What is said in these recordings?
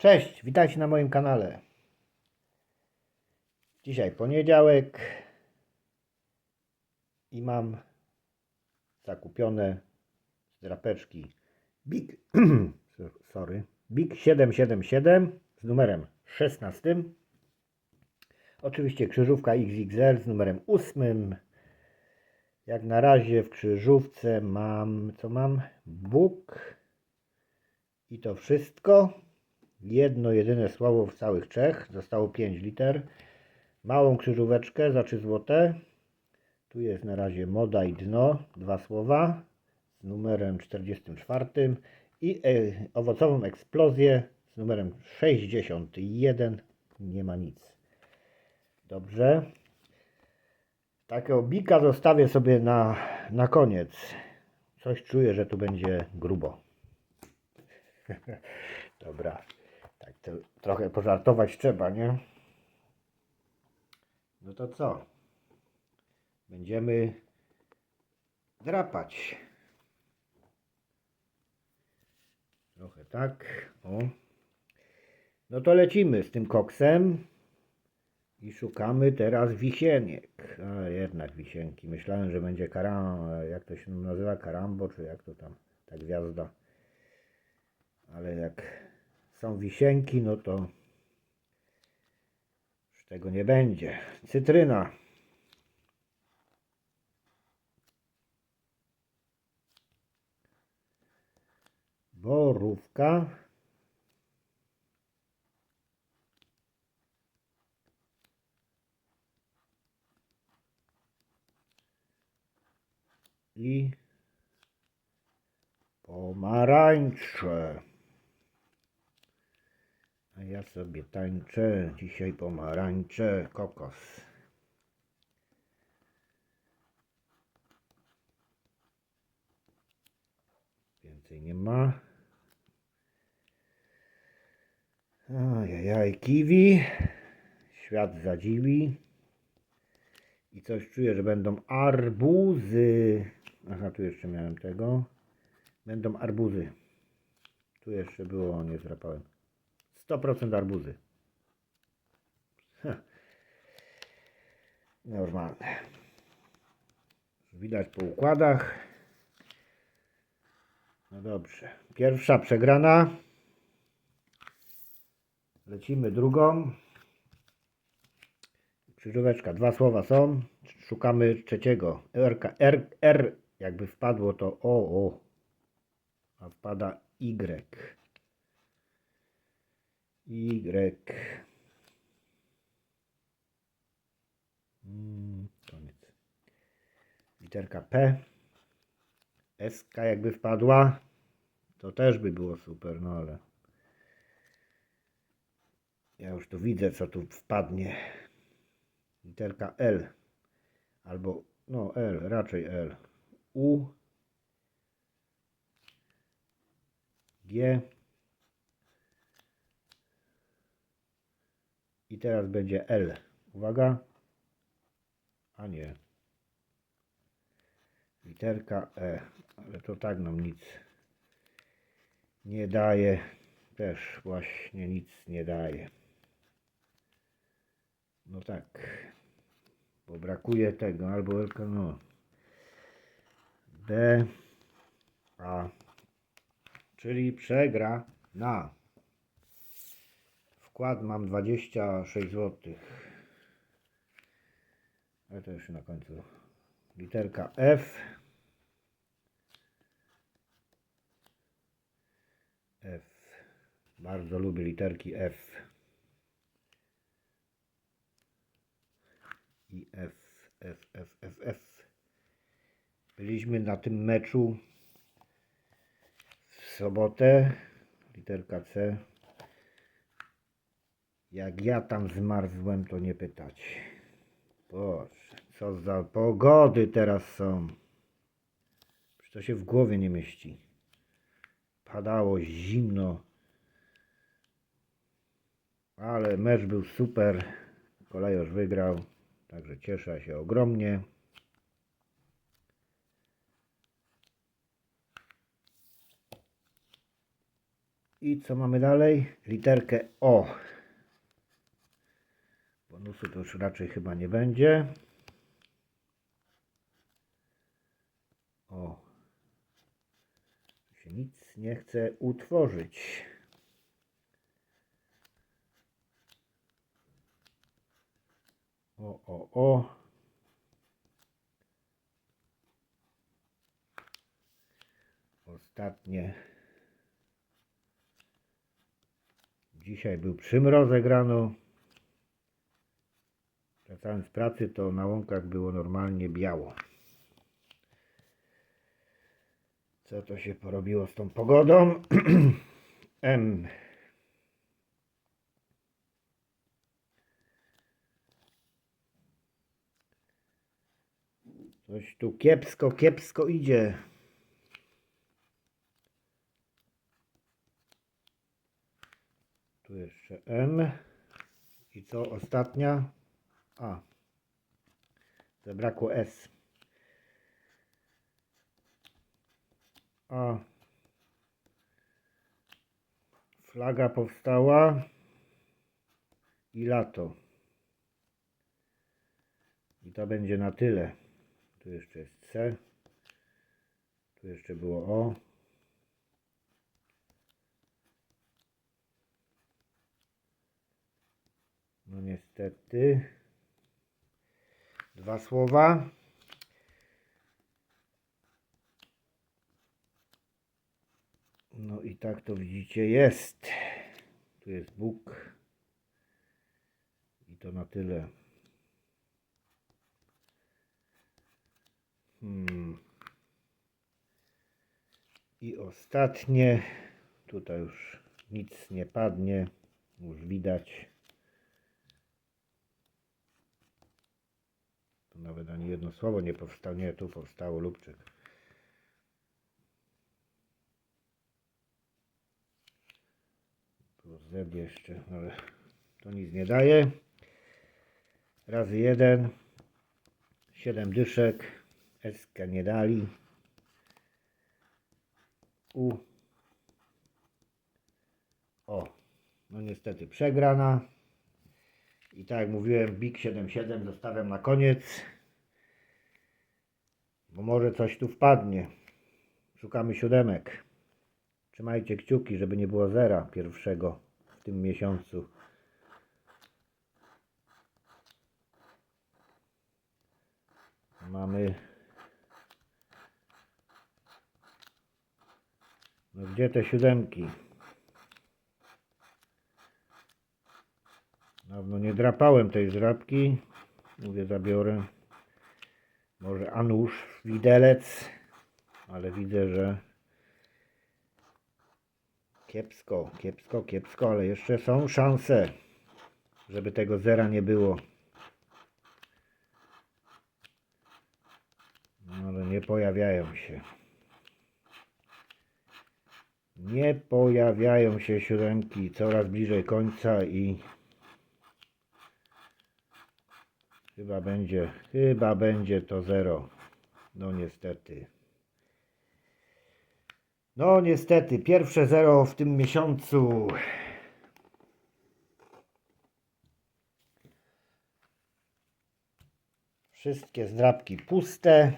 Cześć, witajcie na moim kanale. Dzisiaj poniedziałek i mam zakupione z drapeczki Big, sorry, Big 777 z numerem 16. Oczywiście krzyżówka XXL z numerem 8. Jak na razie w krzyżówce mam, co mam? Bóg i to wszystko. Jedno, jedyne słowo w całych trzech. Zostało 5 liter. Małą krzyżóweczkę za 3 zł. Tu jest na razie moda i dno. Dwa słowa z numerem 44. I e, owocową eksplozję z numerem 61. Nie ma nic. Dobrze. Takiego bika zostawię sobie na, na koniec. Coś czuję, że tu będzie grubo. Dobra. Trochę pożartować trzeba, nie? No to co? Będziemy drapać. Trochę tak. O. No to lecimy z tym koksem. I szukamy teraz wisieniek. A jednak wisienki. Myślałem, że będzie karam... Jak to się nazywa? Karambo, czy jak to tam? Ta gwiazda. Ale jak są wisienki, no to już tego nie będzie. Cytryna. Borówka. I pomarańcze. A ja sobie tańczę dzisiaj pomarańcze, kokos. Więcej nie ma. Ajajaj, kiwi. Świat zadziwi. I coś czuję, że będą arbuzy. Aha, tu jeszcze miałem tego. Będą arbuzy. Tu jeszcze było, nie zrapałem. 100% arbuzy. Ha. Normalne. Widać po układach. No dobrze. Pierwsza przegrana. Lecimy drugą. Krzyżóweczka. Dwa słowa są. Szukamy trzeciego. R, R, R jakby wpadło to O, O. A wpada Y. Y. Koniec. Literka P. SK jakby wpadła, to też by było super, no ale ja już tu widzę, co tu wpadnie. Literka L. Albo, no L, raczej L. U. G. teraz będzie L. Uwaga. A nie. Literka E. Ale to tak nam nic nie daje. Też właśnie nic nie daje. No tak. Bo brakuje tego. Albo L, no. D. A. Czyli przegra na. Wkład mam 26 zł. Ale to już na końcu. Literka F. F. Bardzo lubię literki F. I F, F, F, F, F. Byliśmy na tym meczu w sobotę. Literka C. Jak ja tam zmarzłem, to nie pytać. Boże, co za pogody teraz są. Przecież to się w głowie nie mieści. Padało zimno. Ale mecz był super. Kolejorz wygrał. Także cieszę się ogromnie. I co mamy dalej? Literkę O. Bonusu to już raczej chyba nie będzie. O. Się nic nie chce utworzyć. O, o, o. Ostatnie. Dzisiaj był przymrozek rano. Wracałem z pracy, to na łąkach było normalnie biało. Co to się porobiło z tą pogodą? M. Coś tu kiepsko, kiepsko idzie. Tu jeszcze M. I co ostatnia? A. Zabrakło S. A. Flaga powstała. I lato. I to będzie na tyle. Tu jeszcze jest C. Tu jeszcze było O. No niestety. Dwa słowa. No i tak to widzicie jest. Tu jest Bóg. I to na tyle. Hmm. I ostatnie. Tutaj już nic nie padnie. Już widać. Nawet ani jedno słowo nie powstało. Nie, tu powstało lubczyk. Tu Z jeszcze, ale to nic nie daje. Razy jeden. Siedem dyszek. SK nie dali. U. O. No niestety przegrana. I tak jak mówiłem, Big 77 zostawiam na koniec. Bo może coś tu wpadnie. Szukamy siódemek. Trzymajcie kciuki, żeby nie było zera pierwszego w tym miesiącu. Mamy. No gdzie te siódemki? Dawno nie drapałem tej zrabki. Mówię, zabiorę. Może Anusz, widelec. Ale widzę, że kiepsko, kiepsko, kiepsko, ale jeszcze są szanse, żeby tego zera nie było. No, ale nie pojawiają się. Nie pojawiają się siódemki coraz bliżej końca i chyba będzie, chyba będzie to zero. No niestety. No niestety, pierwsze zero w tym miesiącu. Wszystkie zdrabki puste.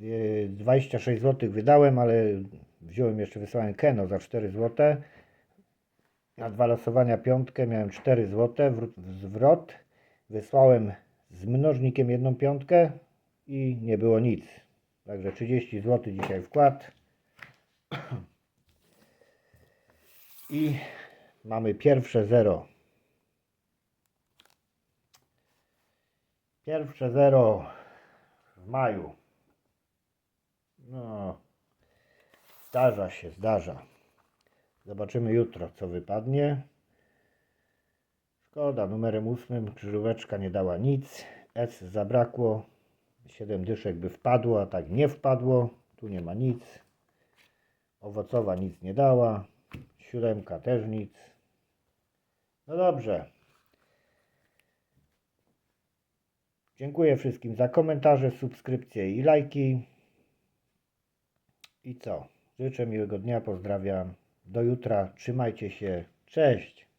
Yy, 26 zł wydałem, ale wziąłem jeszcze wysłałem Keno za 4 zł. Na dwa losowania piątkę miałem 4 zł zwrot. Wysłałem z mnożnikiem jedną piątkę i nie było nic. Także 30 zł dzisiaj wkład. I mamy pierwsze zero. Pierwsze zero w maju. No, zdarza się, zdarza. Zobaczymy jutro, co wypadnie. Szkoda, numerem ósmym krzyżóweczka nie dała nic. S zabrakło. 7 dyszek by wpadło, a tak nie wpadło. Tu nie ma nic. Owocowa nic nie dała. Siódemka też nic. No dobrze. Dziękuję wszystkim za komentarze, subskrypcje i lajki. I co? Życzę miłego dnia, pozdrawiam. Do jutra. Trzymajcie się. Cześć.